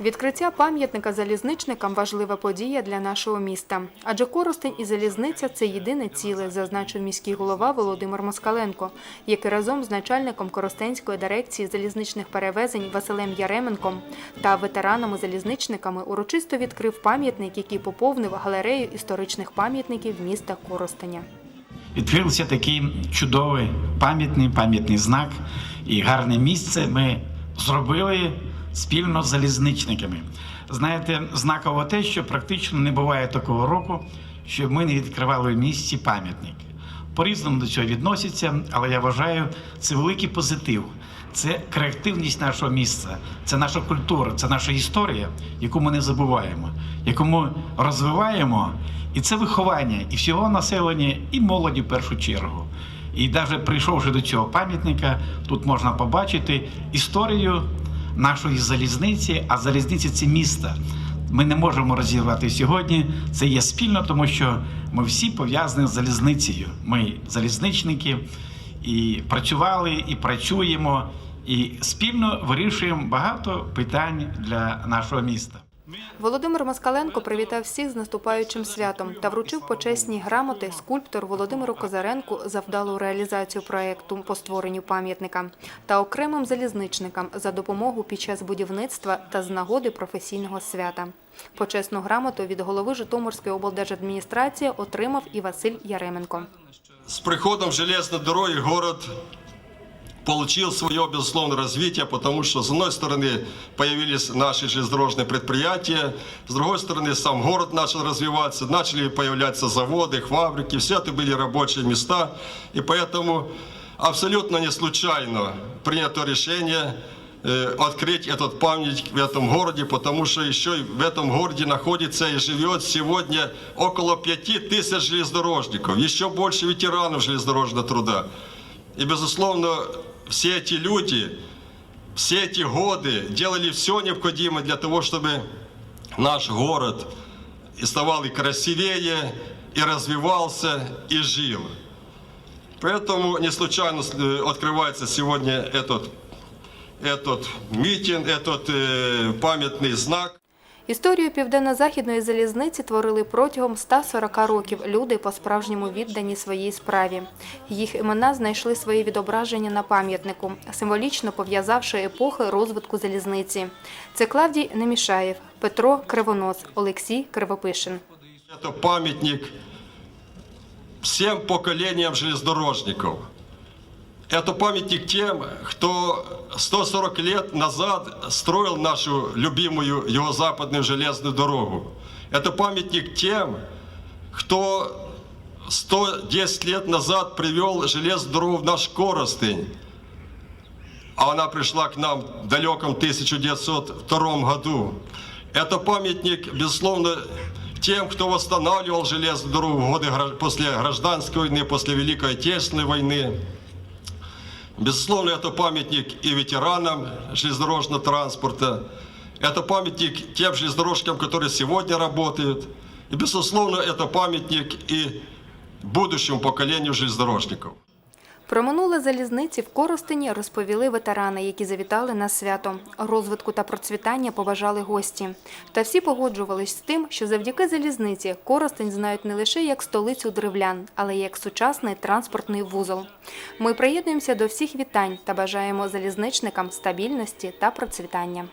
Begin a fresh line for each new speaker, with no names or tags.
Відкриття пам'ятника залізничникам важлива подія для нашого міста. Адже Коростень і залізниця це єдине ціле, зазначив міський голова Володимир Москаленко, який разом з начальником Коростенської дирекції залізничних перевезень Василем Яременком та ветеранами-залізничниками урочисто відкрив пам'ятник, який поповнив галерею історичних пам'ятників міста Коростеня.
Відкрився такий чудовий пам'ятний пам'ятний знак і гарне місце ми зробили спільно з залізничниками. Знаєте, знаково те, що практично не буває такого року, щоб ми не відкривали в місті пам'ятник. По-різному до цього відносяться, але я вважаю, це великий позитив. Це креативність нашого міста, це наша культура, це наша історія, яку ми не забуваємо, яку ми розвиваємо, і це виховання і всього населення, і молоді в першу чергу. І навіть прийшовши до цього пам'ятника, тут можна побачити історію нашої залізниці, а залізниці це місто. Ми не можемо розірвати сьогодні. Це є спільно, тому що ми всі пов'язані з залізницею. Ми залізничники і працювали, і працюємо, і спільно вирішуємо багато питань для нашого міста.
Володимир Москаленко привітав всіх з наступаючим святом та вручив почесні грамоти скульптору Володимиру Козаренку за вдалу реалізацію проєкту по створенню пам'ятника та окремим залізничникам за допомогу під час будівництва та з нагоди професійного свята. Почесну грамоту від голови Житомирської облдержадміністрації отримав і Василь Яременко.
С приходом железной дороги город получил свое безусловное развитие, потому что, с одной стороны, появились наши железнодорожные предприятия, с другой стороны, сам город начал развиваться, начали появляться заводы, фабрики, все это были рабочие места, и поэтому абсолютно не случайно принято решение э, открыть этот памятник в этом городе, потому что еще и в этом городе находится и живет сегодня около пяти тысяч железнодорожников, еще больше ветеранов железнодорожного труда. И, безусловно, все эти люди, все эти годы делали все необходимое для того, чтобы наш город и ставал и красивее, и развивался, и жил. Поэтому не случайно э, открывается сегодня этот, этот митинг, этот э, памятный знак.
Історію південно-західної залізниці творили протягом 140 років люди по-справжньому віддані своїй справі. Їх імена знайшли своє відображення на пам'ятнику, символічно пов'язавши епохи розвитку залізниці. Це Клавдій Немішаєв, Петро Кривонос, Олексій Кривопишин.
Это памятник всем поколениям железнодорожников. Это памятник тем, кто 140 лет назад строил нашу любимую юго-западную железную дорогу. Это памятник тем, кто 110 лет назад привел железную дорогу в наш Коростень. А она пришла к нам в далеком 1902 году. Это памятник, безусловно, тем, кто восстанавливал железную дорогу в годы после гражданской войны, после Великой Отечественной войны. Безусловно, это памятник и ветеранам железнодорожного транспорта. Это памятник тем железнодорожникам, которые сегодня работают. И, безусловно, это памятник и будущему поколению железнодорожников.
Про минуле залізниці в Коростені розповіли ветерани, які завітали на свято. Розвитку та процвітання побажали гості. Та всі погоджувались з тим, що завдяки залізниці Коростень знають не лише як столицю древлян, але й як сучасний транспортний вузол. Ми приєднуємося до всіх вітань та бажаємо залізничникам стабільності та процвітання.